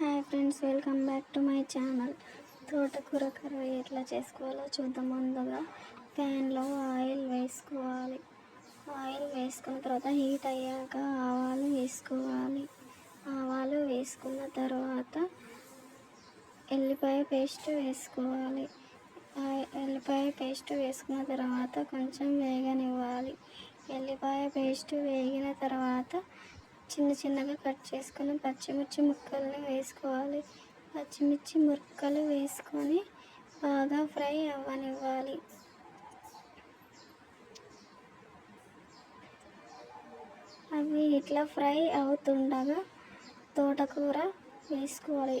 Hi friends welcome back to my channel. తోటకూర curry ఎట్లా చేసుకోవాలో చూద్దాం ముందుగా. ప్యాన్లో ఆయిల్ వేసుకోవాలి. ఆయిల్ వేసుకున్న తర్వాత హీట్ అయ్యాక ఆవాలు వేసుకోవాలి. ఆవాలు వేసుకున్న తర్వాత ఎల్లిపాయ పేస్ట్ వేసుకోవాలి. ఎల్లిపాయ పేస్ట్ వేసుకున్న తర్వాత కొంచెం వేగనివ్వాలి. ఎల్లిపాయ పేస్ట్ వేగిన తర్వాత చిన్న చిన్నగా కట్ చేసుకుని పచ్చిమిర్చి ముక్కల్ని వేసుకోవాలి. పచ్చిమిర్చి ముక్కలు వేసుకొని బాగా ఫ్రై అవ్వనివ్వాలి. అవి ఇట్లా ఫ్రై అవుతుండగా తోటకూర వేసుకోవాలి.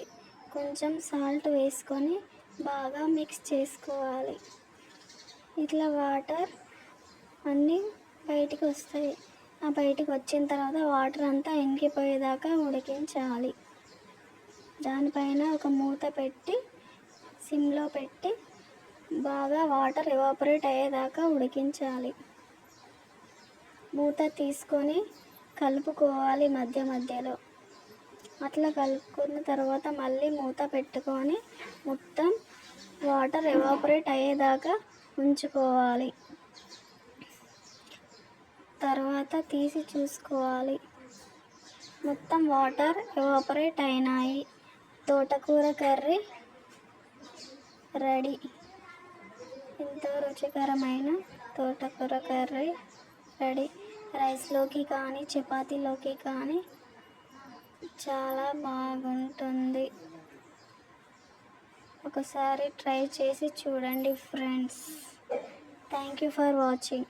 కొంచెం సాల్ట్ వేసుకొని బాగా మిక్స్ చేసుకోవాలి. ఇట్లా వాటర్ అన్నీ బయటికి వస్తాయి. ఆ బయటికి వచ్చిన తర్వాత వాటర్ అంతా ఇంకిపోయేదాకా ఉడికించాలి. దానిపైన ఒక మూత పెట్టి సిమ్లో పెట్టి బాగా వాటర్ ఎవాపరేట్ అయ్యేదాకా ఉడికించాలి. మూత తీసుకొని కలుపుకోవాలి మధ్య మధ్యలో. అట్లా కలుపుకున్న తర్వాత మళ్ళీ మూత పెట్టుకొని మొత్తం వాటర్ ఎవాపరేట్ అయ్యేదాకా ఉంచుకోవాలి. తర్వాత తీసి చూసుకోవాలి. మొత్తం వాటర్ ఎవాపరేట్ అయినాయి. తోటకూర కర్రీ రెడీ. ఎంతో రుచికరమైన తోటకూర కర్రీ రెడీ. రైస్లోకి కానీ చపాతీలోకి కానీ చాలా బాగుంటుంది. ఒకసారి ట్రై చేసి చూడండి friends. Thank you for watching.